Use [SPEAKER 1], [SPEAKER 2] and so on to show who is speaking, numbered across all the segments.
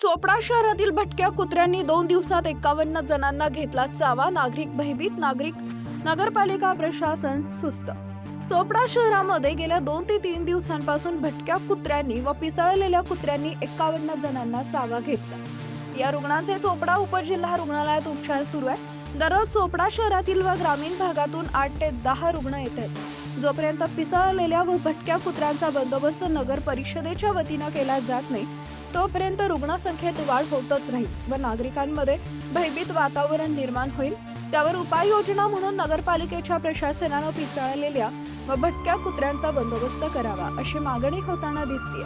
[SPEAKER 1] चोपडा शहरातील भटक्या कुत्र्यांनी दोन दिवसात एकावन्न जणांना घेतला चावा. नागरिक भयभीत नागरिक नगरपालिका प्रशासन सुस्त. चोपडा शहरामध्ये गेल्या दोन ते तीन दिवसांपासून भटक्या कुत्र्यांनी व पिसाळलेल्या कुत्र्यांनी एकावन्न जणांना चावा घेतला. या रुग्णांचे चोपडा उपजिल्हा रुग्णालयात उपचार सुरू आहे दररोज चोपडा शहरातील व ग्रामीण भागातून आठ ते दहा रुग्ण येत आहेत जोपर्यंत पिसळलेल्या व भटक्या कुत्र्यांचा बंदोबस्त नगर परिषदेच्या वतीनं केला जात नाही तोपर्यंत रुग्णसंख्येत वाढ होतच राहील व नागरिकांमध्ये भयभीत वातावरण निर्माण होईल. त्यावर उपाययोजना म्हणून नगरपालिकेच्या प्रशासनानं पिसाळलेल्या व भटक्या कुत्र्यांचा बंदोबस्त करावा अशी मागणी होताना दिसते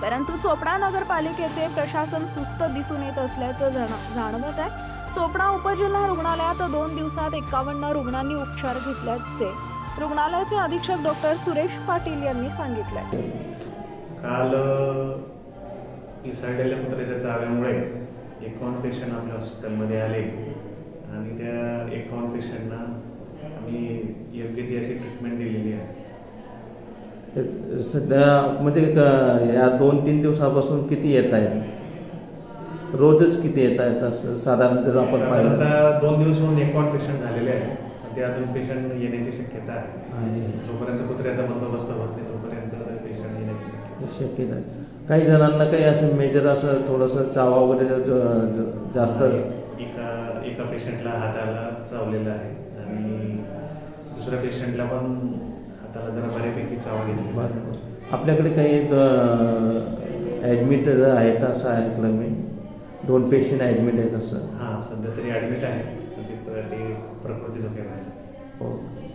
[SPEAKER 1] परंतु चोपडा नगरपालिकेचे प्रशासन सुस्त दिसून येत असल्याचं जाणवत आहे. चोपडा उपजिल्हा रुग्णालयात दोन दिवसात एकावन्न रुग्णांनी उपचार घेतल्याचे रुग्णालयाचे अधीक्षक डॉक्टर सुरेश पाटील यांनी सांगितले
[SPEAKER 2] काल अ, पिसाळलेल्या कुत्र्याच्या चाव्यामुळे एकावन्न पेशंट आपल्या हॉस्पिटलमध्ये आले. आणि त्या एकावन्न पेशंटना आम्ही योग्य ती अशी ट्रीटमेंट दिलेली आहे.
[SPEAKER 3] सध्या मध्ये या दोन तीन दिवसापासून किती येत आहेत? रोजच किती येत आहेत असं साधारण जर आपण पाहिलं
[SPEAKER 2] दोन दिवस म्हणून एकावन्न पेशंट झालेले आहे ते अजून पेशंट येण्याची शक्यता आहे. जोपर्यंत कुत्र्याचा बंदोबस्त होत नाही तोपर्यंत पेशंट येण्याची शक्यता आहे.
[SPEAKER 3] काही जणांना काही असं मेजर असं थोडंसं चावा वगैरे जास्त
[SPEAKER 2] एका एका पेशंटला हाताला चावलेलं आहे. आणि दुसऱ्या पेशंटला पण हाताला जरा बऱ्यापैकी चावा घेतली.
[SPEAKER 3] आपल्याकडे काही ॲडमिट आहेत असं ऐकलं मी दोन पेशंट ॲडमिट आहेत असं.
[SPEAKER 2] हां सध्या तरी ॲडमिट आहे ते प्रकृती धोक्यात आहे
[SPEAKER 3] ओके